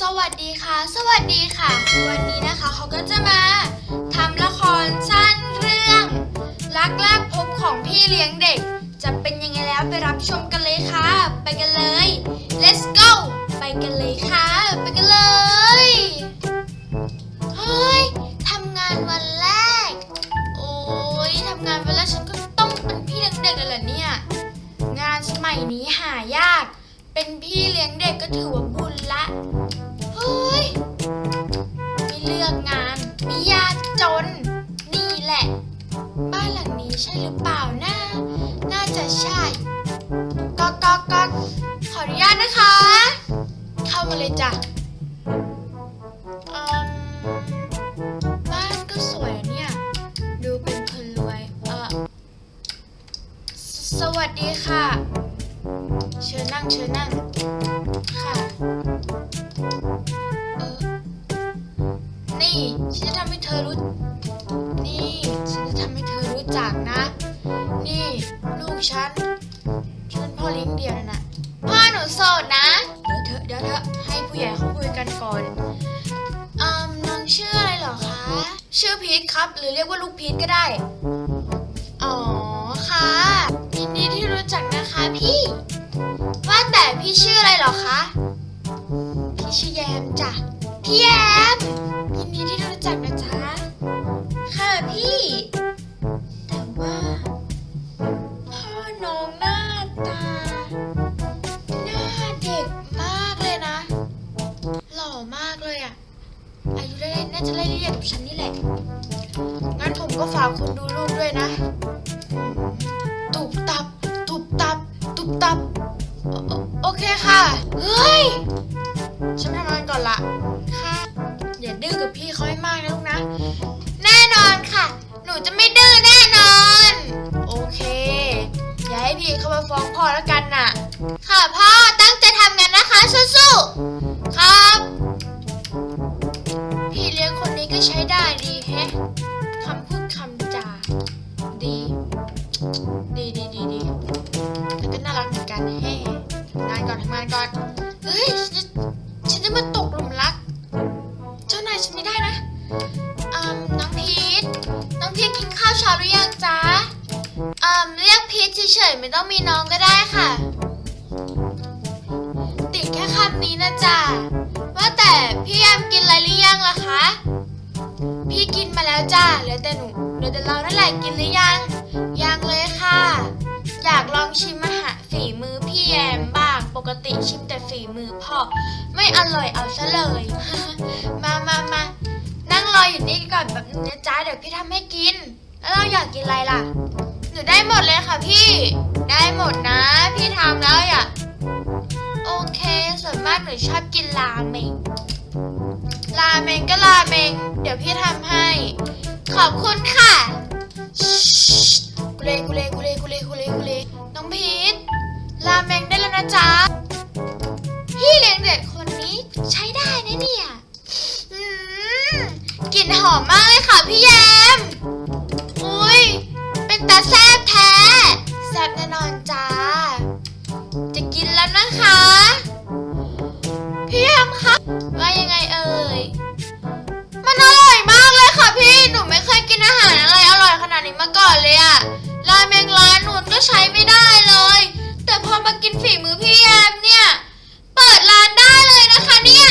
สวัสดีค่ะ สวัสดีค่ะ วันนี้นะคะเขาก็จะมาทำละครสั้นเรื่องรักแรกพบของพี่เลี้ยงเด็ก จะเป็นยังไงแล้วไปรับชมกันเลยค่ะ ไปกันเลย let's go ไปกันเลยค่ะ ไปกันเลยเฮ้ยทำงานวันแรก โอ้ยทำงานวันแรกฉันก็ต้องเป็นพี่เลี้ยงเด็กเลยเหรอเนี่ยงานสมัยนี้หายาก เป็นพี่เลี้ยงเด็กก็ถือว่าบุญละ ใช่หรือเปล่านะ น่าจะใช่ก๊อกก๊อกก๊อกขออนุญาตนะคะ เข้ามาเลยจ้ะอืมบ้านก็สวยเนี่ย ดูเป็นคนรวยเออสสวัสดีค่ะ เชิญนั่งเชิญนั่ง ค่ะเออนี่ฉันจะทำให้เธอรู้ ฉัน ฉันเป็นพ่อเลี้ยงเดียวนะนะพ่อหนูโสดนะ เดี๋ยวเถอะเดี๋ยวเถอะให้ผู้ใหญ่เขาคุยกันก่อนอืมน้องชื่ออะไรเหรอคะ ชื่อพีทครับ หรือเรียกว่าลูกพีทก็ได้ อ๋อค่ะยินดีที่รู้จักนะคะพี่ ว่าแต่พี่ชื่ออะไรเหรอคะ พี่ชื่อแยมจ้ะ พี่แยมยินดีที่รู้จักนะจ๊ะค่ะพี่ ได้น่าจะไล่เรียกกับฉันนี่แหละ งั้นผมก็ฝากคุณดูลูกด้วยนะ ตุบตับ ตุบตับ ตุบตับโอโอโอเคค่ะ เฮ้ย ฉันทำงานก่อนละค่ะ อย่าดื้อกับพี่เขาให้มากนะลูกนะ แน่นอนค่ะ หนูจะไม่ดื้อ ดีดีดีดีแล้วก็น่ารักเหมือนกันแฮ่ทำงานก่อนทำงานก่อน เฮ้ยฉันจะฉันจะมาตกหลุมรัก เจ้านายฉันไม่ได้นะอืมน้องพีทน้องพีทกินข้าวเช้าหรือยังจ๊ะอืมเรียกพีทเฉยๆไม่ต้องมีน้องก็ได้ค่ะ ติดแค่คำนี้นะจ๊ะว่าแต่พี่ยามกินอะไรหรือยังล่ะคะ พี่กินมาแล้วจ้าเหลือแต่หนู เหลือแต่เรานั่นแหละกินหรือยัง ยังเลยค่ะ อยากลองชิมอาหารฝีมือพี่แยมบ้าง ปกติชิมแต่ฝีมือพ่อ ไม่อร่อยเอาซะเลย มามามานั่งรออยู่นี่ก่อนแบบนึงนะจ๊ะเดี๋ยวพี่ทำให้กิน แล้วเราอยากกินอะไรล่ะ หนูได้หมดเลยค่ะพี่ ได้หมดนะ พี่ทำแล้วอะโอเค ส่วนมากหนูชอบกินราเมงราเมงก็ราเมง เดี๋ยวพี่ทำให้ ขอบคุณค่ะกูเลกุเลกุเลกุเลกุเลกุเลน้องพีทราเมงได้แล้วนะจ๊ะพี่เลี้ยงเด็กคนนี้ใช้ได้นะเนี่ยอืมกลิ่นหอมมากเลย ขนาดนี้มาก่อนเลยอะราเมงร้านนูนก็ใช้ไม่ได้เลย แต่พอมากินฝีมือพี่แยมเนี่ย เปิดร้านได้เลยนะคะเนี่ย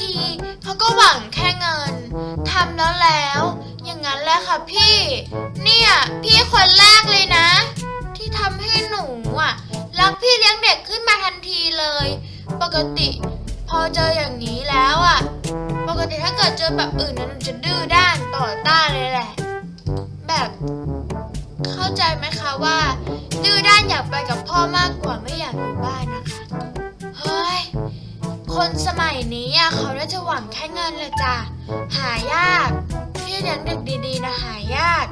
ทีเขาก็หวังแค่เงินทำแล้วแล้ว อย่างนั้นแหละค่ะพี่ เนี่ยพี่คนแรกเลยนะ ที่ทำให้หนูอะรักพี่เลี้ยงเด็กขึ้นมาทันทีเลย ปกติ พอเจออย่างนี้แล้วอะ ปกติถ้าเกิดเจอแบบอื่นนะหนูจะดื้อด้านต่อต้านเลยแหละ แบบ เข้าใจไหมคะว่า ดื้อด้านอยากไปกับพ่อมากกว่าไม่อยากอยู่บ้านนะคะ คนสมัยนี้อะเขาน่าจะหวังแค่เงินเลยจ้ะ หายาก พี่เลี้ยงเด็กดีๆนะหายาก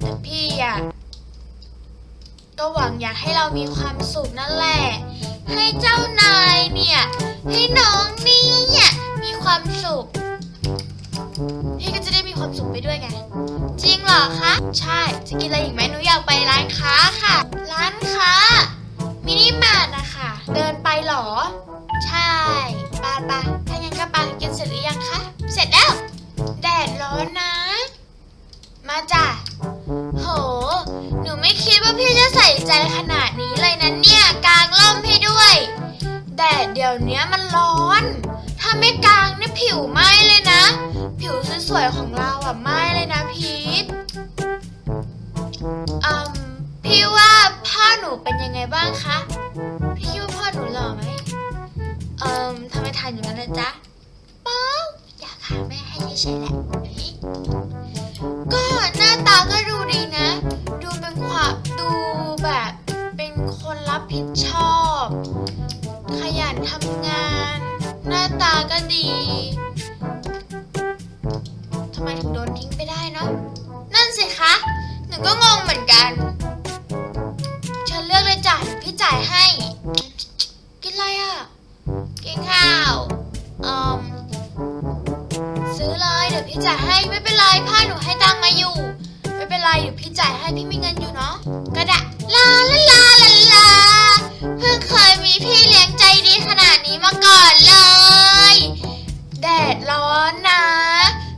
แต่พี่อะก็หวังอยากให้เรามีความสุขนั่นแหละ ให้เจ้านายเนี่ย ให้น้องนี่เนี่ยมีความสุข พี่ก็จะได้มีความสุขไปด้วยไง จริงเหรอคะ ใช่ จะกินอะไรอีกไหมหนูอยากไปร้านค้า ยวนี้มันร้อน ถ้าไม่กางนี่ผิวไหม้เลยนะ ผิวสวยๆของเราอะไหม้เลยนะพีทอืมพี่ว่าพ่อหนูเป็นยังไงบ้างคะ พี่คิดว่าพ่อหนูหล่อไหมเอ่มทำไมทานอย่างนั้นนะจ๊ะเป้าอยากหาแม่ให้เฉยๆแหละก็หน้าตาก็ดูดีนะ ดูเป็นความดูแบบเป็นคนรับผิดชอบ ทำงาน หน้าตาก็ดีทำไมถึงโดนทิ้งไปได้เนาะนั่นสิคะ หนูก็งงเหมือนกันเชิญเลือกเลยจ้ะเดี๋ยพี่จ่ายให้ กินอะไรอะ กินข้าวอืมซื้อเลยเดี๋ยวพี่จ่ายให้ไม่เป็นไรพ่อหนูให้ตังมาอยู่ ไม่เป็นไรเดี๋ยวพี่จ่ายให้พี่มีเงินอยู่เนาะก็ได้ลาลาลาลาลา นี้มาก่อนเลย แดดร้อนนะ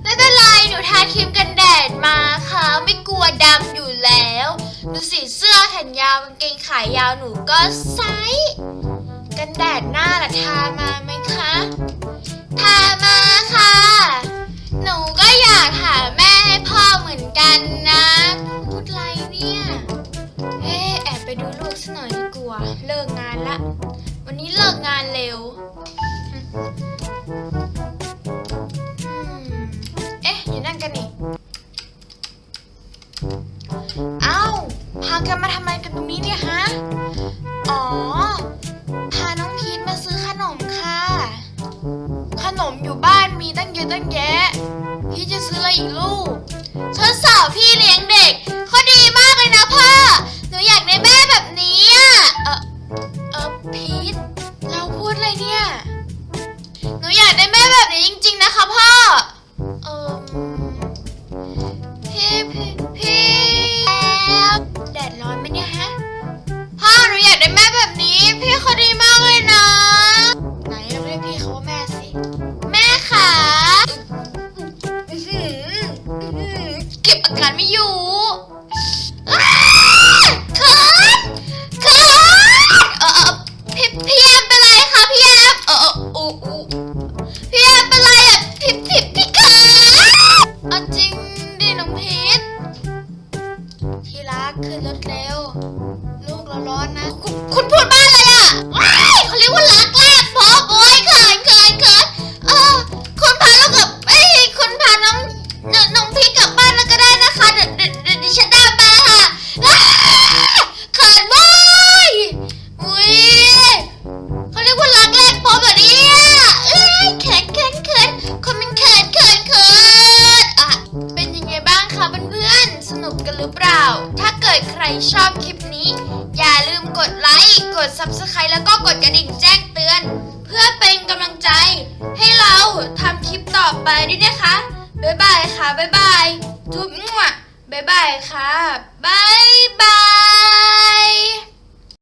ไม่เป็นไรหนูทาครีมกันแดดมาค่ะ ไม่กลัวดำอยู่แล้วดูสิเสื้อแขนยาวกางเกงขายาวหนูก็ไซส์กันแดดหน้าล่ะทามาไหมคะพามาค่ะ หนูก็อยากหาแม่ให้พ่อเหมือนกันนะพูดไรเนี่ยเอ๊แอบไปดูลูกสักหน่อยดีกว่าเลิกงานละ วันนี้เลิกงานเร็ว เอ๊ะ อยู่นั่นกันนี่เอ้าพากันมาทำไรกันตรงนี้เนี่ยฮะ อ๋อ พาน้องพีทมาซื้อขนมค่ะ ขนมอยู่บ้านมีตั้งเยอะตั้งแยะ พี่จะซื้ออะไรอีกลูกทดสอบพี่เลี้ยงเด็กเขาดีมากเลยนะพ่อ หนูอยากได้แม่แบบนี้อะ เออเออพีท เนี่ย หนูอยากได้แม่แบบนี้จริง ๆ นะคะพ่อ เอาจริงดิน้องพีทที่รักขึ้นรถเร็ว ลูกเราร้อนนะ คุณคุณพูด ชอบคลิปนี้ อย่าลืมกดไลค์ กด Subscribe แล้วก็กดกระดิ่งแจ้งเตือน เพื่อเป็นกำลังใจ ให้เราทำคลิปต่อไปด้วยนะคะ บ๊ายบายค่ะ บ๊ายบายทุบมั่วบ๊ายบายค่ะ บ๊ายบาย